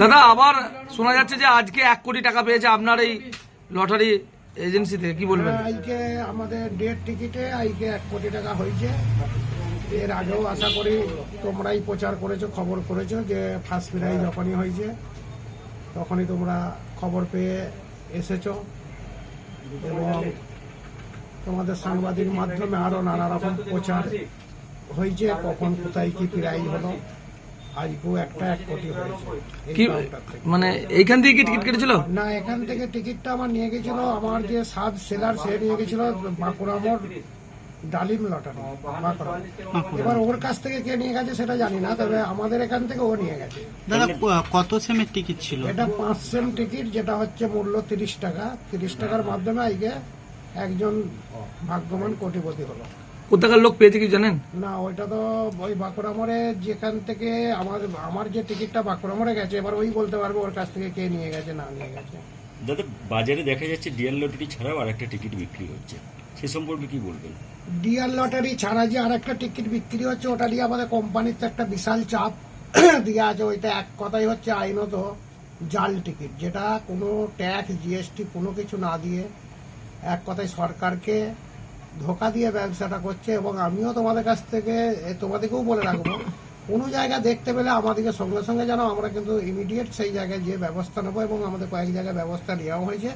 দাদা আবার শোনা যাচ্ছে যে আজকে এক কোটি টাকা পেয়েছে আপনার এই লটারি এজেন্সি থেকে কি বলবেন? হ্যাঁ, আজকে আমাদের ডেট টিকিটে আজকে এক কোটি টাকা হয়েছে। এর আগেও আশা করি তোমরাই প্রচার করেছ খবর করেছ যে ফার্স্ট প্রাইজ যখনই হয়েছে তখনই তোমরা খবর পেয়ে এসেছ। এবং তোমাদের সাংবাদিক মাধ্যমে আরও নানা রকম প্রচার হয়েছে কখন কোথায় কি প্রাইজ হলো। আজকেও একটা এক কোটি হয়েছে। কি মানে এইখান থেকে টিকিট কেটেছিল? না এখান থেকে টিকিটটা আমার নিয়ে গেছিল আমার যে সাব সেলার সে নিয়ে গেছিল ডালিম লটারি বাঁকুড়া এবার ওর কাছ থেকে কে নিয়ে গেছে সেটা জানি না তবে আমাদের এখান থেকে ও নিয়ে গেছে। দাদা কত সেমের টিকিট ছিল? এটা পাঁচ সেম টিকিট যেটা হচ্ছে মূল্য তিরিশ টাকা। তিরিশ টাকার মাধ্যমে আজকে একজন ভাগ্যবান কোটিপতি হলো। কোথাকার লোক পেয়েছে কি জানেন? না ওইটা তো ওই বাঁকুড়া মোড়ে যেখান থেকে আমার আমার যে টিকিটটা বাঁকুড়া মোড়ে গেছে এবার ওই বলতে পারব ওর কাছ থেকে কে নিয়ে গেছে না নিয়ে গেছে। দাদা বাজারে দেখা যাচ্ছে ডিএল লটারি ছাড়াও আর একটা টিকিট বিক্রি হচ্ছে। সে সম্পর্কে কি বলবেন? ডিয়ার লটারি ছাড়া যে আর একটা টিকিট বিক্রি হচ্ছে ওটা নিয়ে আমাদের কোম্পানির তো একটা বিশাল চাপ। দেওয়া আছে ওইটা এক কথাই হচ্ছে আইনত জাল টিকিট যেটা কোনো ট্যাক্স জিএসটি কোনো কিছু না দিয়ে এক কথায় সরকারকে ধোকা দিয়ে ব্যবসাটা করছে এবং আমিও তোমাদের কাছ থেকে তোমাদেরকেও বলে রাখব, কোনো জায়গা দেখতে পেলে আমাদেরকে সঙ্গে সঙ্গে জানো আমরা কিন্তু ইমিডিয়েট সেই জায়গায় যে ব্যবস্থা নেব এবং আমাদের কয়েক জায়গায় ব্যবস্থা নেওয়া হয়েছে।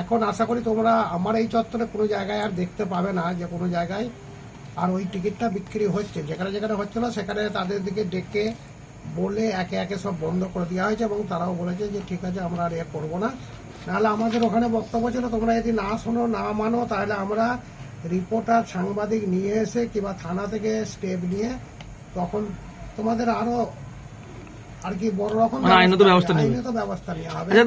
এখন আশা করি তোমরা আমার এই চত্বরে কোনো জায়গায় আর দেখতে পাবে না যে কোনো জায়গায়। আর ওই টিকিটটা বিক্রি হচ্ছে, যেখানে যেখানে হচ্ছিল সেখানে তাদের দিকে ডেকে বলে একে একে সব বন্ধ করে দেওয়া হয়েছে এবং তারাও বলেছে যে ঠিক আছে, আমরা আর এ করব না। নাহলে আমাদের ওখানে বক্তব্য ছিল, তোমরা যদি না শোনো, না মানো, তাহলে আমরা রিপোর্টার সাংবাদিক নিয়ে এসে কিংবা থানা থেকে স্টেপ নিয়ে তখন তোমাদের আরও আর কি বড় রকম মানে আইনত ব্যবস্থা। নেওয়া হবে আচ্ছা